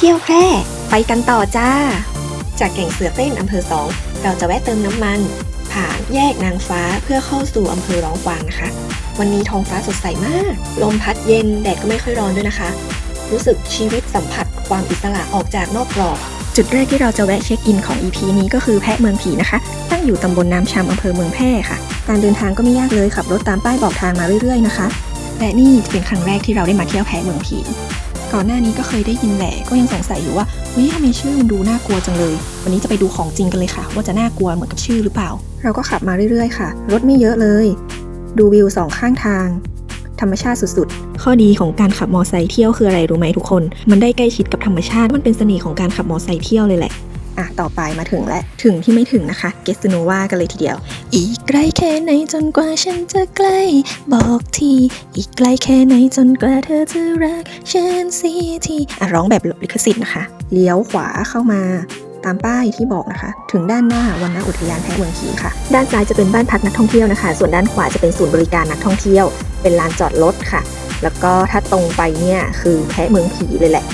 เที่ยวแพร่ไปกันต่อจ้า จากแก่งเสือเต้นอำเภอสองเราจะแวะเติมน้ำมัน ผ่านแยกนางฟ้าเพื่อเข้าสู่อำเภอร้องกวางนะคะ วันนี้ท้องฟ้าสดใสมาก ลมพัดเย็นแดดก็ไม่ค่อยร้อนด้วยนะคะ รู้สึกชีวิตสัมผัสความอิสระออกจากนอกกรอบจุดแรกที่เราจะแวะเช็คอินของ EP นี้ก็คือแพะเมืองผีนะคะ ตั้งอยู่ตำบลน้ำชำอำเภอเมืองแพร่ค่ะ การเดินทางก็ไม่ยากเลยขับรถตามป้ายบอกทางมาเรื่อยๆนะคะ และนี่เป็นครั้งแรกที่เราได้มาเที่ยวแพะเมืองผี ก่อนหน้านี้ก็เคยได้ยินแหละก็ยังสงสัยอยู่ว่าเฮ้ยทำไมชื่อมันดูน่ากลัวจังเลย วันนี้จะไปดูของจริงกันเลยค่ะ ว่าจะน่ากลัวเหมือนกับชื่อหรือเปล่า เราก็ขับมาเรื่อยๆค่ะ รถไม่เยอะเลย ดูวิวสองข้างทาง ธรรมชาติสุดๆ ข้อดีของการขับมอไซค์เที่ยวคืออะไรรู้ไหมทุกคน มันได้ใกล้ชิดกับธรรมชาติมันเป็นเสน่ห์ของการขับมอไซค์เที่ยวเลยแหละ อะต่อไปมาถึงและถึงที่ไม่ถึงนะคะ เกสโนวากันเลยทีเดียว อีกไกลแค่ไหนจนกว่าฉันจะใกล้ บอกที อีกไกลแค่ไหนจนกว่าเธอจะรักฉันเสียทีอะร้องแบบลิขสิทธิ์นะคะ เลี้ยวขวาเข้ามาตามป้ายที่บอกนะคะ ถึงด้านหน้าวันณอุทยานแพะเมืองผีค่ะ ด้านซ้ายจะเป็นบ้านพักนักท่องเที่ยวนะคะ ส่วนด้านขวาจะเป็นศูนย์บริการนักท่องเที่ยว เป็นลานจอดรถค่ะ แล้วก็ถ้าตรงไปเนี่ยคือแพะเมืองผีเลยแหละ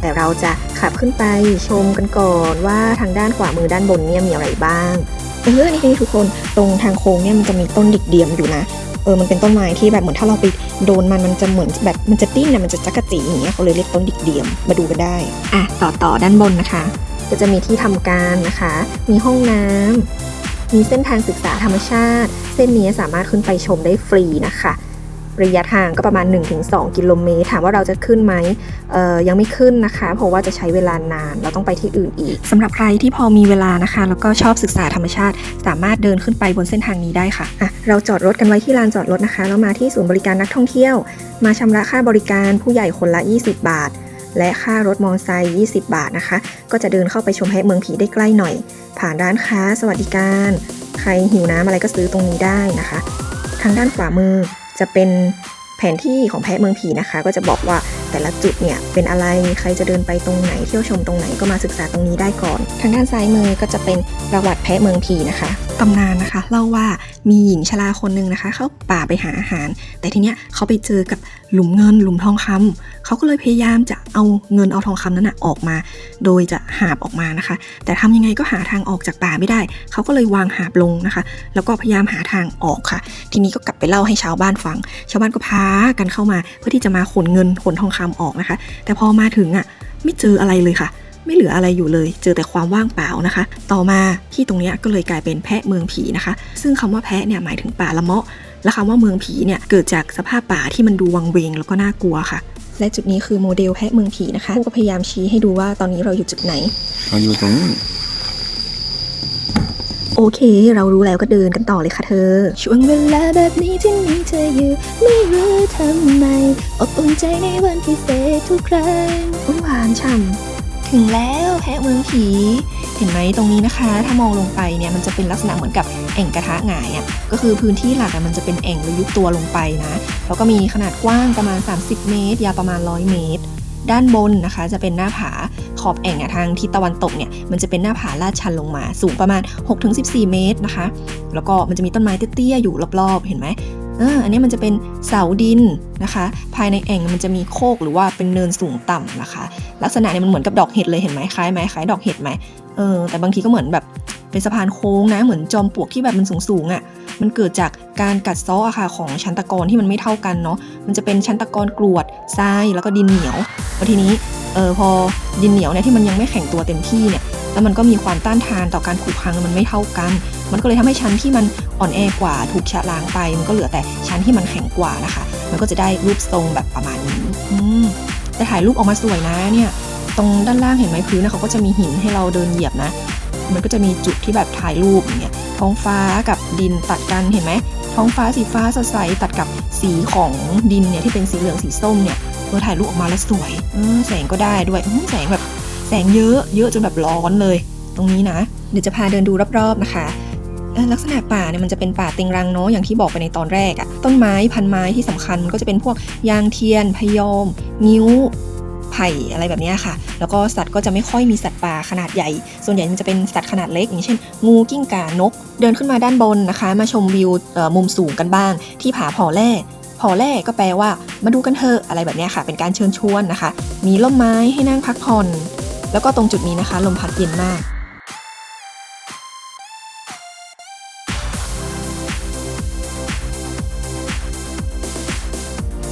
แต่เราจะขับขึ้นไปชมกันก่อนว่าทางด้านขวามือด้านบนเนี่ยมีอะไรบ้างเออนี่นี่ทุกคนตรงทางโค้งเนี่ยมันจะมีต้นดิกเดียมอยู่นะเออมันเป็นต้นไม้ที่แบบเหมือนถ้าเราไปโดนมันมันจะเหมือนแบบมันจะดิ้นนะมันจะจักระจีอย่างเงี้ยเขาเลยเรียกต้นดิกเดียมมาดูกันได้อะต่อต่อด้านบนนะคะ ก็จะมีที่ทำการนะคะ มีห้องน้ำมีเส้นทางศึกษาธรรมชาติ เส้นนี้สามารถขึ้นไปชมได้ฟรีนะคะ ระยะทางก็ประมาณ 1-2 กิโลเมตร ถามว่าเราจะขึ้นไหมยังไม่ขึ้นนะคะ เพราะว่าจะใช้เวลานาน เราต้องไปที่อื่นอีกสำหรับใครที่พอมีเวลานะคะ แล้วก็ชอบศึกษาธรรมชาติ สามารถเดินขึ้นไปบนเส้นทางนี้ได้ค่ะะเราจอดรถกันไว้ที่ลานจอดรถนะคะ แล้วมาที่ศูนย์บริการนักท่องเที่ยว มาชำระค่าบริการผู้ใหญ่คนละ 20 บาทและค่ารถมอเตอร์ไซค์ 20 บาทนะคะ ก็จะเดินเข้าไปชมแพะเมืองผีได้ใกล้หน่อย ผ่านร้านค้า สวัสดิการ ใครหิวน้ำอะไรก็ซื้อตรงนี้ได้นะคะ ทางด้านขวามือ จะเป็นแผนที่ของแพะเมืองผีนะคะ ก็จะบอกว่าแต่ละจุดเนี่ยเป็นอะไรใครจะเดินไปตรงไหนเที่ยวชมตรงไหนก็มาศึกษาตรงนี้ได้ก่อน ทางด้านซ้ายมือก็จะเป็นประวัติแพะเมืองผีนะคะตำนานนะคะเล่าว่ามีหญิงชราคนหนึ่งนะคะ เข้าป่าไปหาอาหาร แต่ทีเนี้ยเขาไปเจอกับหลุมเงินหลุมทองคำเขาก็เลยพยายามจะเอาเงินเอาทองคำนั้นนะออกมา โดยจะหาบออกมานะคะ แต่ทำยังไงก็หาทางออกจากป่าไม่ได้ เขาก็เลยวางหาบลงนะคะ แล้วก็พยายามหาทางออกค่ะ ทีนี้ก็กลับไปเล่าให้ชาวบ้านฟัง ชาวบ้านก็พากันเข้ามา เพื่อที่จะมาขนเงินขนทองคำออกนะคะ แต่พอมาถึงอะไม่เจออะไรเลยค่ะ ไม่เหลืออะไรอยู่เลย เจอแต่ความว่างเปล่านะคะ ต่อมาที่ตรงเนี้ยก็เลยกลายเป็นแพะเมืองผีนะคะ ซึ่งคำว่าแพะเนี่ยหมายถึงป่าละเมาะ และคำว่าเมืองผีเนี่ยเกิดจากสภาพป่าที่มันดูวังเวงแล้วก็น่ากลัวค่ะ และจุดนี้คือโมเดลแพะเมืองผีนะคะผู้ก็พยายามชี้ให้ดูว่าตอนนี้เราอยู่จุดไหนเราอยู่ตรงนี้โอเค เรารู้แล้วก็เดินกันต่อเลยค่ะเธอ ช่วงเวลาแบบนี้ที่มีเธออยู่ ไม่รู้ทำไม อบอุ่นใจในวันพิเศษทุกครั้งอุ๊ยหวานฉ่ำ ถึงแล้วแพะเมืองผีเห็นไหมตรงนี้นะคะ ถ้ามองลงไปเนี่ยมันจะเป็นลักษณะเหมือนกับแอ่งกระทะหงายอะ่ะก็คือพื้นที่หลักอะมันจะเป็นแอ่งแล้วยุบตัวลงไปนะแล้วก็มีขนาดกว้างประมาณ 30 เมตร ยาวประมาณ 100 เมตร ด้านบนนะคะ จะเป็นหน้าผาขอบแอ่งอะทางทิศตะวันตกเนี่ยมันจะเป็นหน้าผาลาดชันลงมา สูงประมาณ 6-14 เมตรนะคะ แล้วก็มันจะมีต้นไม้เตี้ยๆอยู่รอบๆ เห็นไหม เอออันนี้มันจะเป็นเสาดินนะคะ ภายในแอ่งมันจะมีโคกหรือว่าเป็นเนินสูงต่ำนะคะ ลักษณะเนี่ยมันเหมือนกับดอกเห็ดเลยเห็นไหมคล้ายไหมคล้ายดอกเห็ดไหมเออแต่บางทีก็เหมือนแบบเป็นสะพานโค้งนะเหมือนจอมปลวกที่แบบมันสูงๆอะ่ะมันเกิดจากการกัดเซาะอะค่ะของชั้นตะกอนที่มันไม่เท่ากันเนาะมันจะเป็นชั้นตะกอนกรวดทรายแล้วก็ดินเหนียวแล้วทีนี้เออพอดินเหนียวเนี่ยที่มันยังไม่แข็งตัวเต็มที่เนี่ย แล้วมันก็มีความต้านทานต่อการผุพังมันไม่เท่ากัน มันก็เลยทำให้ชั้นที่มันอ่อนแอกว่าถูกชะล้างไป มันก็เหลือแต่ชั้นที่มันแข็งกว่านะคะ มันก็จะได้รูปทรงแบบประมาณนี้อืมแต่ถ่ายรูปออกมาสวยนะเนี่ยตรงด้านล่างเห็นไหมพื้นนะเขาก็จะมีหินให้เราเดินเหยียบนะ มันก็จะมีจุดที่แบบถ่ายรูปอย่างเงี้ยท้องฟ้ากับดินตัดกันเห็นไหมท้องฟ้าสีฟ้าสดใสตัดกับสีของดินเนี่ยที่เป็นสีเหลืองสีส้มเนี่ยเออถ่ายรูปออกมาแล้วสวยแสงก็ได้ด้วยแสงแบบ แสงเยอะเยอะจนแบบร้อนเลย ตรงนี้นะ เดี๋ยวจะพาเดินดูรอบๆนะคะลักษณะป่าเนี่ยมันจะเป็นป่าเต็งรังเนาะอย่างที่บอกไปในตอนแรกอะต้นไม้พันไม้ที่สำคัญมันก็จะเป็นพวกยางเทียน พยอม นิ้วไผ่อะไรแบบนี้ค่ะ แล้วก็สัตว์ก็จะไม่ค่อยมีสัตว์ป่าขนาดใหญ่ ส่วนใหญ่มันจะเป็นสัตว์ขนาดเล็ก อย่างเช่น งูกิ้งก่านก เดินขึ้นมาด้านบนนะคะ มาชมวิวมุมสูงกันบ้าง ที่ผาผอแร่พอแล่ก็แปลว่า มาดูกันเถอะอะไรแบบนี้ค่ะ เป็นการเชิญชวนนะคะ มีร่มไม้ให้นั่งพักผ่อน แล้วก็ตรงจุดนี้นะคะ ลมพัดเย็นมาก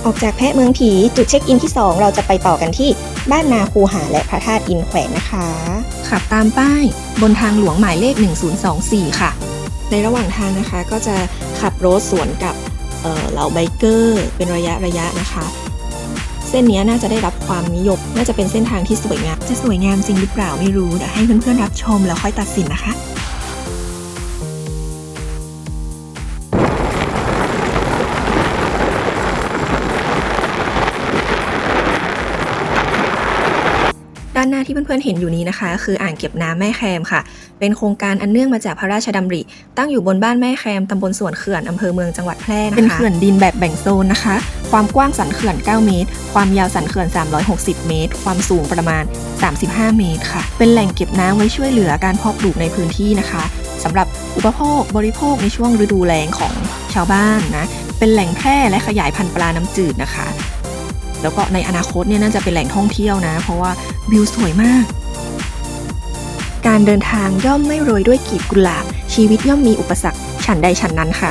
ออกจากแพะเมืองผีจุดเช็คอินที่ 2 เราจะไปต่อกันที่บ้านนาคูหาและพระธาตุอินแขวนนะคะ ขับตามป้ายบนทางหลวงหมายเลข 1024 ค่ะ ในระหว่างทางนะคะก็จะขับรถสวนกับเหล่าไบเกอร์ เป็นระยะระยะนะคะ เส้นนี้น่าจะได้รับความนิยม น่าจะเป็นเส้นทางที่สวยงาม จะสวยงามจริงหรือเปล่าไม่รู้เดี๋ยวให้เพื่อนๆรับชมแล้วค่อยตัดสินนะคะ ที่เพื่อนๆเห็นอยู่นี้นะคะ คืออ่างเก็บน้ำแม่แคมค่ะ เป็นโครงการอันเนื่องมาจากพระราชดำริ ตั้งอยู่บนบ้านแม่แคมตำบลสวนเขื่อนอำเภอเมืองจังหวัดแพร่นะคะเป็นเขื่อนดินแบบแบ่งโซนนะคะ ความกว้างสันเขื่อน 9 เมตร ความยาวสันเขื่อน 360 เมตร ความสูงประมาณ 35 เมตรค่ะ เป็นแหล่งเก็บน้ำไว้ช่วยเหลือการเพาะปลูกในพื้นที่นะคะสำหรับอุปโภคบริโภคในช่วงฤดูแล้งของชาวบ้านนะเป็นแหล่งแพร่และขยายพันธุ์ปลาน้ำจืดนะคะ แล้วก็ในอนาคตเนี่ยน่าจะเป็นแหล่งท่องเที่ยวนะ เพราะว่าวิวสวยมาก การเดินทางย่อมไม่โรยด้วยกลีบกุหลาบชีวิตย่อมมีอุปสรรคฉันใดฉันนั้นค่ะ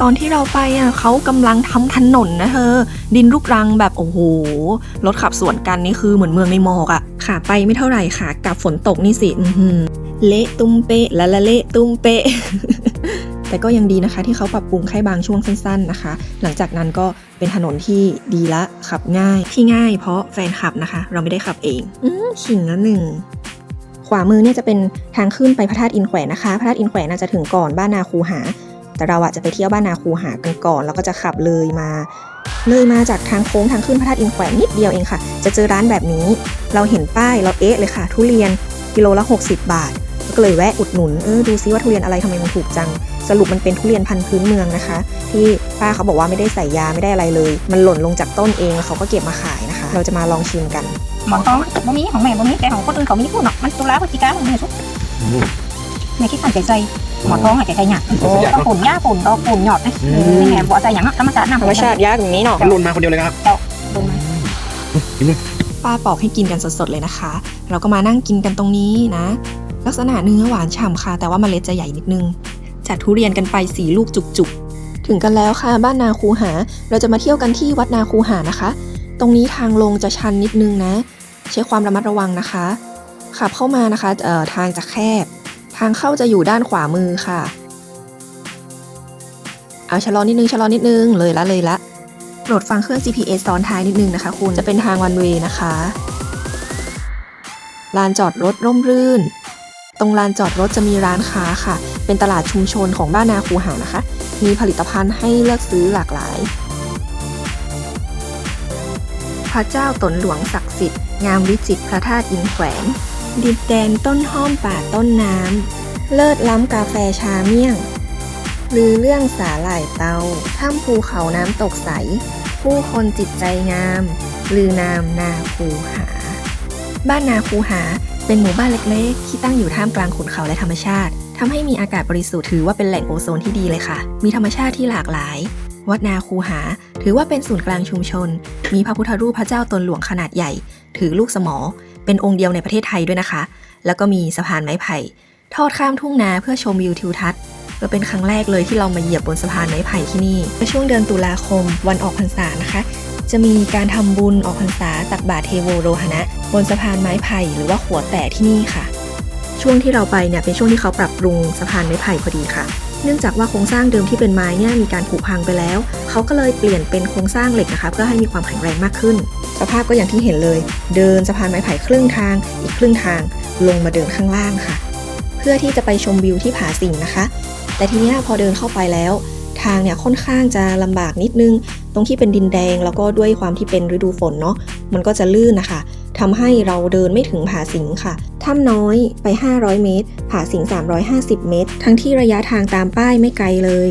ตอนที่เราไปอะเขากำลังทำถนนนะเธอ ดินลูกรังแบบโอ้โหรถขับสวนกันนี่คือเหมือนเมืองในหมอกอะขาไปไม่เท่าไหร่ค่ะกลับฝนตกนี่สิเละตุ้มเปะละละเละตุ้มเปะ แต่ก็ยังดีนะคะที่เขาปรับปรุงแค่บางช่วงสั้นๆนะคะ หลังจากนั้นก็เป็นถนนที่ดีละขับง่ายที่ง่ายเพราะแฟนขับนะคะ เราไม่ได้ขับเอง อืมขิงละหนึ่งขวามือเนี่ยจะเป็นทางขึ้นไปพระธาตุอินแขวนนะคะ พระธาตุอินแขวนน่าจะถึงก่อนบ้านนาคูหา แต่เราอะจะไปเที่ยวบ้านนาคูหากันก่อน แล้วก็จะขับเลยมา เลยมาจากทางโค้งทางขึ้นพระธาตุอินแขวนนิดเดียวเองค่ะ จะเจอร้านแบบนี้ เราเห็นป้ายเราเอ๊ะเลยค่ะ ทุเรียนกิโลละ 60 บาท ก็เลยแวะอุดหนุนเออดูซิว่าทุเรียนอะไรทำไมมันถูกจัง สรุปมันเป็นทุเรียนพันธุ์พื้นเมืองนะคะ ที่ป้าเขาบอกว่าไม่ได้ใส่ยาไม่ได้อะไรเลย มันหล่นลงจากต้นเองแล้วเขาก็เก็บมาขายนะคะ เราจะมาลองชิมกันหมอนทองบ่มีของแม่บ่มีแต่ของคนอื่นเขามีพูดเนาะมันตุลาพฤศจิกาของแม่สุดแม่คิดสั่นใจใจหมอนทองหายใจใจหยาต้องปุ่นหญ้าปุ่นดอกปุ่นหยอดนะนี่แม่บ่ใจหยังธรรมชาติน้ำธรรมชาติยากอย่างนี้เนาะมันหล่นมาคนเดียวเลยครับลงมาป้าปอกให้กินกันสดๆเลยนะคะ เราก็มานั่งกินกันตรงนี้นะ ลักษณะเนื้อหวานฉ่ำค่ะ แต่ว่าเมล็ดจะใหญ่นิดนึง จัดทุเรียนกันไปสีลูกจุกๆ ถึงกันแล้วค่ะบ้านนาคูหา เราจะมาเที่ยวกันที่วัดนาคูหานะคะ ตรงนี้ทางลงจะชันนิดนึงนะ ใช้ความระมัดระวังนะคะ ขับเข้ามานะคะเอ่อทางจะแคบ ทางเข้าจะอยู่ด้านขวามือค่ะ เอาชะลอนิดนึงชะลอนิดนึงเลยละเลยละโปรดฟังเครื่อง GPS ซ้อนท้ายนิดนึงนะคะ คุณจะเป็นทางวันเวนะคะลานจอดรถร่มรื่น ตรงลานจอดรถจะมีร้านค้าค่ะ เป็นตลาดชุมชนของบ้านนาคูหานะคะ มีผลิตภัณฑ์ให้เลือกซื้อหลากหลาย พระเจ้าตนหลวงศักดิ์สิทธิ์ งามวิจิตรพระธาตุอินแขวน ดินแดนต้นห้อมป่าต้นน้ำ เลิศล้ำกาแฟชาเมี่ยงลือเรื่องสาหร่ายเตา ถ้ำภูเขาน้ำตกใส ผู้คนจิตใจงาม ลือนามนาคูหา บ้านนาคูหา เป็นหมู่บ้านเล็กๆ ที่ตั้งอยู่ท่ามกลางขุนเขาและธรรมชาติทำให้มีอากาศบริสุทธิ์ถือว่าเป็นแหล่งโอโซนที่ดีเลยค่ะ มีธรรมชาติที่หลากหลาย วัดนาคูหา ถือว่าเป็นศูนย์กลางชุมชน มีพระพุทธรูปพระเจ้าตนหลวงขนาดใหญ่ ถือลูกสมอ เป็นองค์เดียวในประเทศไทยด้วยนะคะ แล้วก็มีสะพานไม้ไผ่ ทอดข้ามทุ่งนาเพื่อชมวิวทิวทัศน์ก็เป็นครั้งแรกเลยที่เรามาเหยียบบนสะพานไม้ไผ่ที่นี่ในช่วงเดือนตุลาคมวันออกพรรษานะคะ จะมีการทำบุญออกพรรษาตักบาตรเทโวโรหณะ บนสะพานไม้ไผ่หรือว่าขัวแตะที่นี่ค่ะ ช่วงที่เราไปเนี่ยเป็นช่วงที่เขาปรับปรุงสะพานไม้ไผ่พอดีค่ะ เนื่องจากว่าโครงสร้างเดิมที่เป็นไม้เนี่ยมีการผุพังไปแล้ว เขาก็เลยเปลี่ยนเป็นโครงสร้างเหล็กนะคะเพื่อให้มีความแข็งแรงมากขึ้น สภาพก็อย่างที่เห็นเลย เดินสะพานไม้ไผ่ครึ่งทาง อีกครึ่งทาง ลงมาเดินข้างล่างค่ะ เพื่อที่จะไปชมวิวที่ผาสิงนะคะ แต่ทีนี้พอเดินเข้าไปแล้ว ทางเนี่ยค่อนข้างจะลำบากนิดนึง ตรงที่เป็นดินแดงแล้วก็ด้วยความที่เป็นฤดูฝนเนาะมันก็จะลื่นนะคะทำให้เราเดินไม่ถึงผาสิงค่ะถ้ำน้อยไป 500 เมตร ผาสิง 350 เมตร ทั้งที่ระยะทางตามป้ายไม่ไกลเลย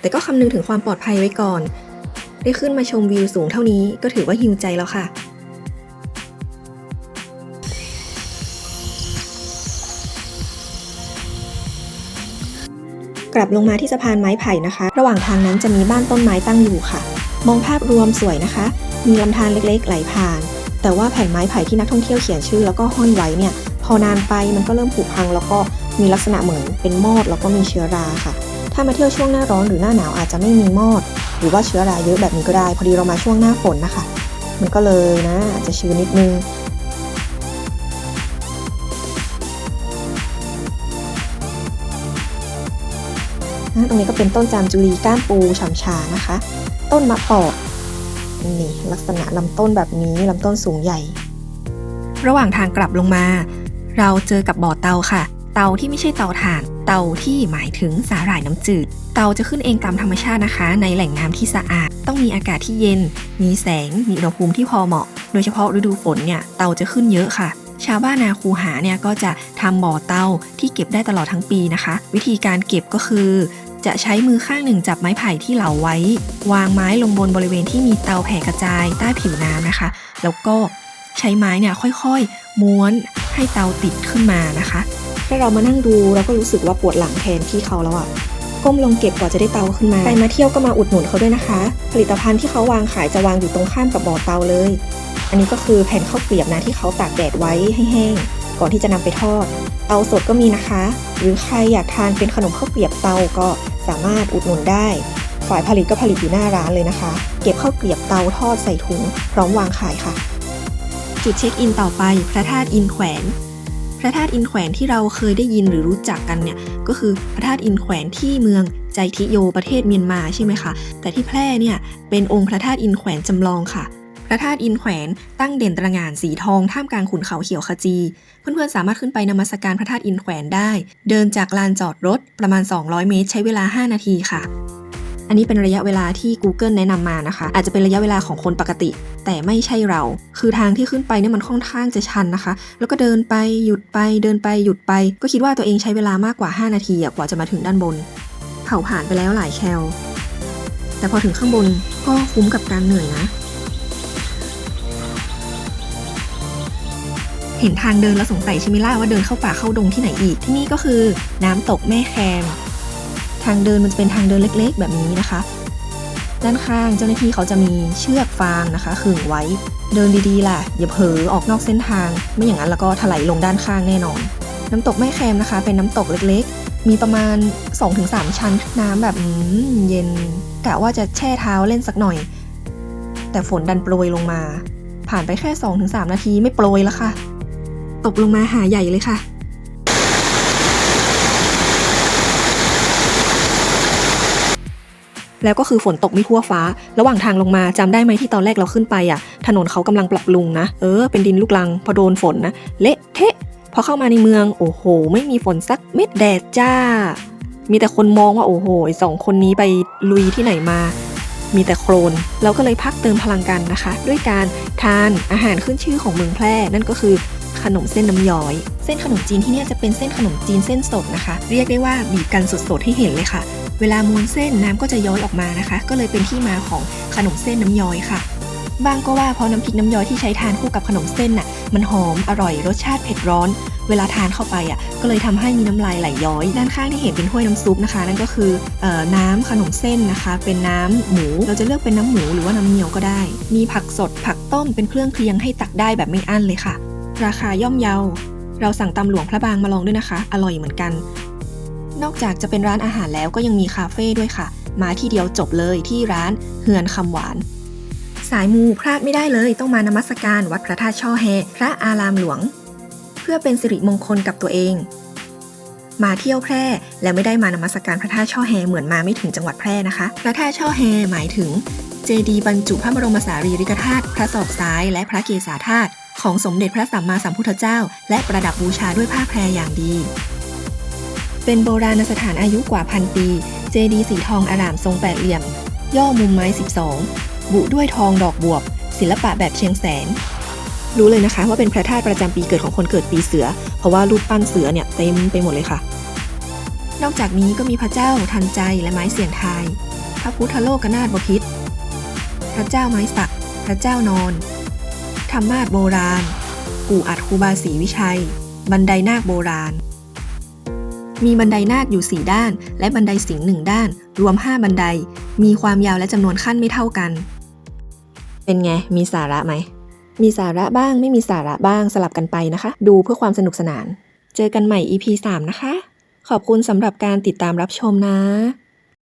แต่ก็คำนึงถึงความปลอดภัยไว้ก่อน ได้ขึ้นมาชมวิวสูงเท่านี้ก็ถือว่าฮิวใจแล้วค่ะ กลับลงมาที่สะพานไม้ไผ่นะคะ ระหว่างทางนั้นจะมีบ้านต้นไม้ตั้งอยู่ค่ะ มองภาพรวมสวยนะคะ มีลำธารเล็กๆ ไหลผ่าน แต่ว่าแผ่นไม้ไผ่ที่นักท่องเที่ยวเขียนชื่อแล้วก็ห้อยไว้เนี่ย พอนานไปมันก็เริ่มผุพัง แล้วก็มีลักษณะเหมือนเป็นมอดแล้วก็มีเชื้อราค่ะ ถ้ามาเที่ยวช่วงหน้าร้อนหรือหน้าหนาวอาจจะไม่มีมอด หรือว่าเชื้อราเยอะแบบนี้ก็ได้ พอดีเรามาช่วงหน้าฝนนะคะ มันก็เลยนะอาจจะชื้นนิดนึง ตรงนี้ก็เป็นต้นจามจุลีก้านปูฉ่ำชานะคะ ต้นมะปอกนี่ลักษณะลำต้นแบบนี้ลำต้นสูงใหญ่ ระหว่างทางกลับลงมา เราเจอกับบ่อเตาค่ะ เตาที่ไม่ใช่เตาถ่าน เตาที่หมายถึงสาหร่ายน้ำจืด เตาจะขึ้นเองตามธรรมชาตินะคะ ในแหล่งน้ำที่สะอาด ต้องมีอากาศที่เย็น มีแสง มีอุณหภูมิที่พอเหมาะ โดยเฉพาะฤดูฝนเนี่ยเตาจะขึ้นเยอะค่ะชาวบ้านนาคูหาเนี่ยก็จะทำบ่อเตาที่เก็บได้ตลอดทั้งปีนะคะ วิธีการเก็บก็คือ จะใช้มือข้างหนึ่งจับไม้ไผ่ที่เหลาไว้ วางไม้ลงบนบริเวณที่มีเตาแผ่กระจายใต้ผิวน้ำนะคะ แล้วก็ใช้ไม้เนี่ยค่อยๆ ม้วนให้เตาติดขึ้นมานะคะแค่เรามานั่งดูเราก็รู้สึกว่าปวดหลังแทนพี่เขาแล้วอะก้มลงเก็บกว่าจะได้เตาขึ้นมาใครมาเที่ยวก็มาอุดหนุนเขาด้วยนะคะ ผลิตภัณฑ์ที่เขาวางขายจะวางอยู่ตรงข้ามกับบ่อเตาเลย อันนี้ก็คือแผ่นข้าวเกลียบนะที่เขาตากแดดไว้ให้แห้ง ก่อนที่จะนำไปทอด เตาสดก็มีนะคะ หรือใครอยากทานเป็นขนมข้าวเกลียบเตาก็สามารถอุดหนุนได้ ฝ่ายผลิตก็ผลิตอยู่หน้าร้านเลยนะคะ เก็บข้าวเกลียบเตาทอดใส่ถุงพร้อมวางขายค่ะ จุดเช็คอินต่อไปพระธาตุอินแขวนพระธาตุอินแขวนที่เราเคยได้ยินหรือรู้จักกันเนี่ยก็คือพระธาตุอินแขวนที่เมืองใจทิโยประเทศเมียนมาใช่ไหมคะแต่ที่แพร่เนี่ยเป็นองค์พระธาตุอินแขวนจำลองค่ะ ระธาตุอินแขวนตั้งเด่นตระหง่านสีทองท่ามกลางขุนเขาเขียวขจี เพื่อนๆสามารถขึ้นไปนมัสการพระธาตุอินแขวนได้ เดินจากลานจอดรถประมาณ 200 เมตร ใช้เวลา 5 นาทีค่ะ อันนี้เป็นระยะเวลาที่ Google แนะนำมานะคะ อาจจะเป็นระยะเวลาของคนปกติ แต่ไม่ใช่เรา คือทางที่ขึ้นไปเนี่ยมันค่อนข้างจะชันนะคะ แล้วก็เดินไปหยุดไปเดินไปหยุดไป ก็คิดว่าตัวเองใช้เวลามากกว่า 5 นาทีกว่าจะมาถึงด้านบนเผาผ่านไปแล้วหลายแคลแต่พอถึงข้างบนก็คุ้มกับการเหนื่อยนะ เห็นทางเดินแล้วสงสัยใช่ไหมล่ะว่าเดินเข้าป่าเข้าดงที่ไหนอีก ที่นี่ก็คือน้ำตกแม่แคม ทางเดินมันจะเป็นทางเดินเล็กๆ แบบนี้นะคะ ด้านข้างเจ้าหน้าที่เขาจะมีเชือกฟางนะคะขึงไว้ เดินดีๆล่ะ อย่าเผลอออกนอกเส้นทาง ไม่อย่างนั้นแล้วก็ถลายลงด้านข้างแน่นอน น้ำตกแม่แคมนะคะ เป็นน้ำตกเล็กๆ มีประมาณ 2-3 ชั้น น้ำแบบเย็นกะว่าจะแช่เท้าเล่นสักหน่อย แต่ฝนดันโปรยลงมาผ่านไปแค่ 2-3 นาทีไม่โปรยแล้วค่ะ ตกลงมาหาใหญ่เลยค่ะ แล้วก็คือฝนตกไม่ทั่วฟ้า ระหว่างทางลงมาจำได้ไหมที่ตอนแรกเราขึ้นไปอะ ถนนเขากำลังปรับปรุงนะ เออ เป็นดินลูกลัง พอโดนฝนนะ เละเทะ พอเข้ามาในเมือง โอ้โห ไม่มีฝนสักเม็ดแดดจ้า มีแต่คนมองว่าโอ้โหสองคนนี้ไปลุยที่ไหนมา มีแต่โครนเราก็เลยพักเติมพลังกันนะคะ ด้วยการทานอาหารขึ้นชื่อของเมืองแพร่ นั่นก็คือขนมเส้นน้ำย้อย เส้นขนมจีนที่นี่จะเป็นเส้นขนมจีนเส้นสดนะคะ เรียกได้ว่าบีบกันสดๆให้เห็นเลยค่ะ เวลาม้วนเส้นน้ำก็จะย้อยออกมานะคะ ก็เลยเป็นที่มาของขนมเส้นน้ำย้อยค่ะ บางก็ว่าเพราะน้ำพริกน้ำย้อยที่ใช้ทานคู่กับขนมเส้นน่ะ มันหอมอร่อยรสชาติเผ็ดร้อน เวลาทานเข้าไปอะก็เลยทำให้มีน้ำลายไหลย้อย ด้านข้างที่เห็นเป็นถ้วยน้ำซุปนะคะ นั่นก็คือออน้ำขนมเส้นนะคะ เป็นน้ำหมู เราจะเลือกเป็นน้ำหมูหรือว่าน้ำเงี้ยวก็ได้ มีผักสดผักต้มเป็นเครื่องเคียงให้ตักได้แบบไม่อั้นเลยค่ะ ราคาย่อมเยา เราสั่งตำหลวงพระบางมาลองด้วยนะคะ อร่อยเหมือนกัน นอกจากจะเป็นร้านอาหารแล้วก็ยังมีคาเฟ่ด้วยค่ะ มาที่เดียวจบเลยที่ร้านเฮือนคำหวาน สายมูพลาดไม่ได้เลยต้องมานมัสการวัดพระธาตุช่อแฮ พระอารามหลวง เพื่อเป็นสิริมงคลกับตัวเอง มาเที่ยวแพร่แล้วไม่ได้มานมัสการพระธาตุช่อแฮเหมือนมาไม่ถึงจังหวัดแพร่นะคะ พระธาตุช่อแฮหมายถึง เจดีย์บรรจุพระบรมสารีริกธาตุพระศอกซ้ายและพระเกศาธาตุของสมเด็จพระสัมมาสัมพุทธเจ้า และประดับบูชาด้วยผ้าแพรอย่างดี เป็นโบราณสถานอายุกว่าพันปี เจดีย์สีทองอารามทรงแปดเหลี่ยม ย่อมุมไม้ 12 บุด้วยทองดอกบวบ ศิลปะแบบเชียงแสน รู้เลยนะคะว่าเป็นพระธาตุประจำปีเกิดของคนเกิดปีเสือ เพราะว่ารูปปั้นเสือเนี่ยเต็มไปหมดเลยค่ะ นอกจากนี้ก็มีพระเจ้าทันใจและไม้เสียงทาย พระพุทธโลกนาถบพิตรพระเจ้าไม้สัก พระเจ้านอน ธรรมาสโบราณ กู่อัดครูบาศรีวิชัย บันไดนาคโบราณ มีบันไดนาคอยู่4ด้าน และบันไดสิงห์หนึ่งด้าน รวม5บันได มีความยาวและจำนวนขั้นไม่เท่ากัน เป็นไง มีสาระไหม มีสาระบ้างไม่มีสาระบ้างสลับกันไปนะคะ ดูเพื่อความสนุกสนาน เจอกันใหม่ EP 3 นะคะ ขอบคุณสำหรับการติดตามรับชมนะ